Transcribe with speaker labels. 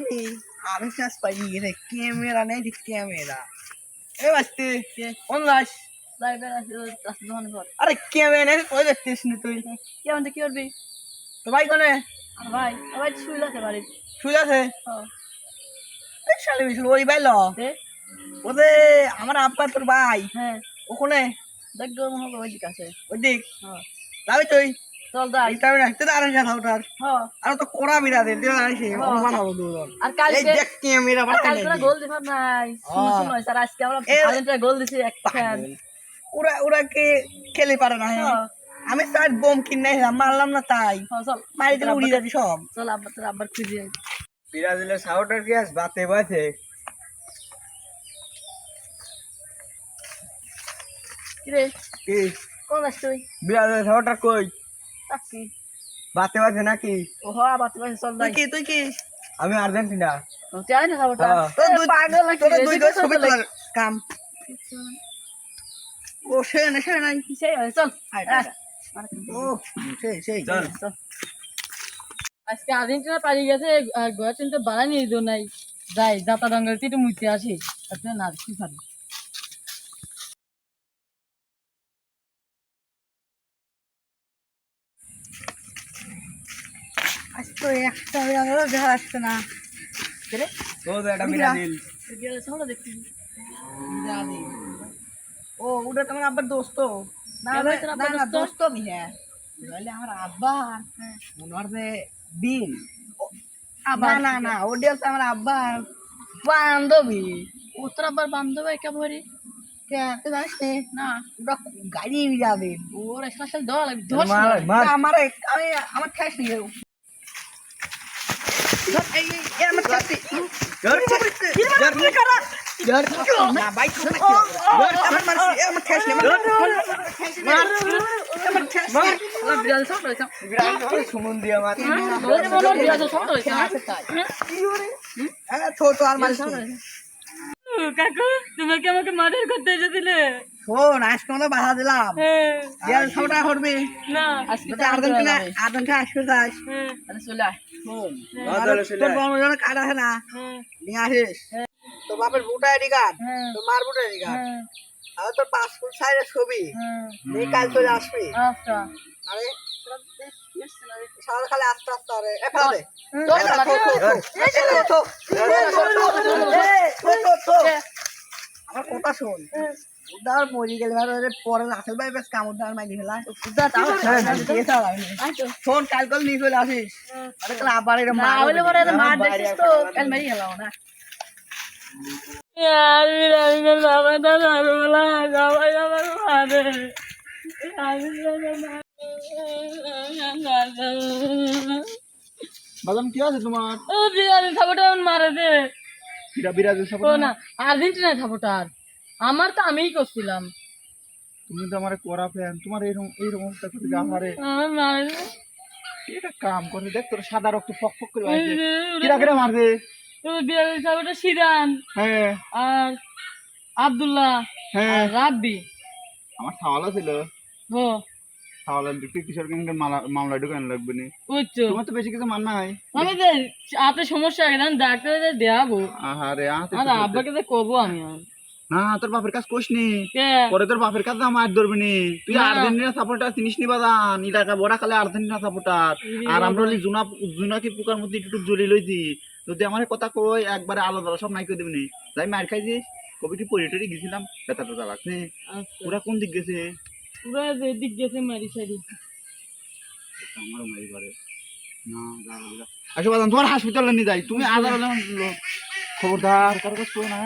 Speaker 1: নি আমি কাজ পাই রে ক্যামেরা নেই ক্যামেরা এ বাস্তি কোন
Speaker 2: পর
Speaker 1: আরে ক্যামেরা নেই কই দেখছিস নি তুই
Speaker 2: কি কি করবি
Speaker 1: তো ভাই কোনে
Speaker 2: ভাই ভাই শুই লাগে বাড়ি
Speaker 1: শুই আছে শালি বিশাল ওই বাইল
Speaker 2: দে
Speaker 1: ওদে আমার আব্বা তোর ভাই
Speaker 2: হ্যাঁ
Speaker 1: ওখানে
Speaker 2: দেখ মনে ওই দিকে আছে
Speaker 1: ওই দিক যাবি তুই
Speaker 2: চল যাই
Speaker 1: রাখতে ওটার
Speaker 2: হ্যাঁ
Speaker 1: আর তো কোড়া। অনুমান হব দুজন
Speaker 2: আর
Speaker 1: এই দেখ ক্যামেরা
Speaker 2: আর
Speaker 1: বাটা
Speaker 2: কালকে গোল দিবার নাই শুনো। স্যার আজকে আমরা
Speaker 1: এ-
Speaker 2: গোল দিছি এক
Speaker 1: ওরা ওরা কে খেলে পারে না হ্যাঁ? আমি বোম কিনে মারলাম না তাই।
Speaker 2: চল।
Speaker 1: মারি দিলে উড়ি যাবি সব।
Speaker 2: চল আব্বা তোর আব্বার খুঁজে আই।
Speaker 3: ব্রাজিলের সাউটার গ্যাস বাতে বাতে।
Speaker 2: কি রে?
Speaker 3: কি?
Speaker 2: কোন তুই?
Speaker 3: ব্রাজিলের সাউটার কই?
Speaker 2: তাকি।
Speaker 3: বাতে বাতে নাকি?
Speaker 2: ও হ্যাঁ চল
Speaker 1: তুই কি তুই কি?
Speaker 3: আমি আর্জেন্টিনা।
Speaker 2: চাই না খাবারটা।
Speaker 1: তোর দুই
Speaker 2: পাগল নাকি?
Speaker 1: তোর
Speaker 2: রে?
Speaker 1: দুই
Speaker 2: দেখো
Speaker 1: গজ ছবি
Speaker 2: তো
Speaker 1: তোলার কাম। ও সে না সে নাই
Speaker 2: সেই চল।
Speaker 1: আয়,
Speaker 2: আয়।
Speaker 1: আয়। ও সেই সেই।
Speaker 3: চল।
Speaker 2: চল। আজকে আর্জেন্টিনা পালিয়ে গেছে গোয়া চিন্তা নিয়ে দিও নাই। যাই দাতা ডঙ্গল একটু মুইতে আসি আজকে না কি
Speaker 1: তো একটা আসছে না। ও ওটা তোমার আব্বার দোস্ত। না
Speaker 2: তোর
Speaker 1: না
Speaker 2: আব্বার দোস্ত?
Speaker 1: দোস্ত হ্যাঁ। তাহলে আমার আব্বা মনে হয় না না না ওটা হচ্ছে আমার আব্বার বান্ধবী
Speaker 2: বান্ধব
Speaker 1: তুই জানিস না? ওটা গাড়ি যাবে
Speaker 2: ওর
Speaker 1: আমার আমি আমার ঠেস
Speaker 2: ছোট
Speaker 1: আর মারিস নি।
Speaker 2: কাকু তুমি কি আমাকে মার্ডার করতে এসেছিলে?
Speaker 1: শোন আজকে আমরা বাধা দিলাম। বিয়ার ছটা করবি?
Speaker 2: না। আজকে
Speaker 1: আর্জেন্টিনা আর্জেন্টিনা আসবে যাস
Speaker 2: তাহলে চলে আয়।
Speaker 1: শোন
Speaker 3: হ্যাঁ,
Speaker 1: আর
Speaker 3: তাহলে চলে
Speaker 1: তোর
Speaker 3: আয়।
Speaker 1: বড়জনের কার্ড আছে না?
Speaker 2: হ্যাঁ।
Speaker 1: নিয়ে আসিস। তোর বাপের ভোটার আইডি কার্ড?
Speaker 2: হ্যাঁ।
Speaker 1: তোর মার ভোটার আইডি কার্ড?
Speaker 2: হ্যাঁ।
Speaker 1: আর তোর পাসপোর্ট সাইজের ছবি।
Speaker 2: হ্যাঁ।
Speaker 1: নিয়ে কাল চলে আসবি।
Speaker 2: আচ্ছা।
Speaker 1: আরে আমার কথা শোন উদ্ধার মরি গেলে পরে রাসেল ভাই বেশ কামড় দাঁড় মাইলি ফেলা
Speaker 2: উদ্ধার
Speaker 1: শোন কাল কাল নিয়ে চলে আসিস আবার এরকম
Speaker 2: মা হলে পরে মার দেখছিস তো কাল মারি গেলাম না আমি রাবিনের বাবা দাদা বলা সবাই আমার মারে আমি
Speaker 3: বাদাম কি আছে তোমার?
Speaker 2: ও বিড়াল সাপোর্ট মারে দে।
Speaker 3: কিরা ব্রাজিল
Speaker 2: ও না? আর্জেন্টিনা সাপোর্টার আমার তো আমিই করছিলাম।
Speaker 3: তুমি তো আমার করা ফ্যান তোমার এইরকম একটা করে। এটা কাম করে? দেখ তোর সাদা রক্ত ফক ফক করে
Speaker 2: যে,
Speaker 3: কিরা কিরা মারবে
Speaker 2: ও সাপোর্টার সিরান
Speaker 3: হ্যাঁ।
Speaker 2: আর আব্দুল্লাহ
Speaker 3: হ্যাঁ।
Speaker 2: রাব্বি।
Speaker 3: আমার সাওয়ালা ছিল। দিকে কিশোর কেন মামলা ঢুকানো লাগবে না? তোমার তো বেশি কিছু মান নাই।
Speaker 2: আমি তো হাতে সমস্যা আছে আমি ডাক্তারে দেখাবো
Speaker 3: আহারে
Speaker 2: আর আব্বাকে তো কবো আমি
Speaker 3: না তোর বাপের কাজ কোষ নি। পরে তোর বাপের কাজ আমার ধরবি নি। তুই আর্জেন্টিনা সাপোর্টার চিনিস নি বাদান ইলাকা বড়া খালে আর্জেন্টিনা সাপোর্টার আর আমরা হলি জুনা জুনাকি পোকার মধ্যে একটু জড়ি লইছি। যদি আমার কথা কই একবারে আলাদা সব নাই করে দিবি যাই মার খাইছিস কবি কি পরিটরি গেছিলাম ব্যথা ট্যাথা লাগছে।
Speaker 2: আচ্ছা।
Speaker 3: ওরা কোন দিক গেছে?
Speaker 2: পুরা এদিক গেছে মারি সারি
Speaker 3: আমারও মারি পারে। আসো বাদাম তোমার হাসপাতালে নিয়ে যাই। তুমি আদার খবরদার কারও কাজ করো না?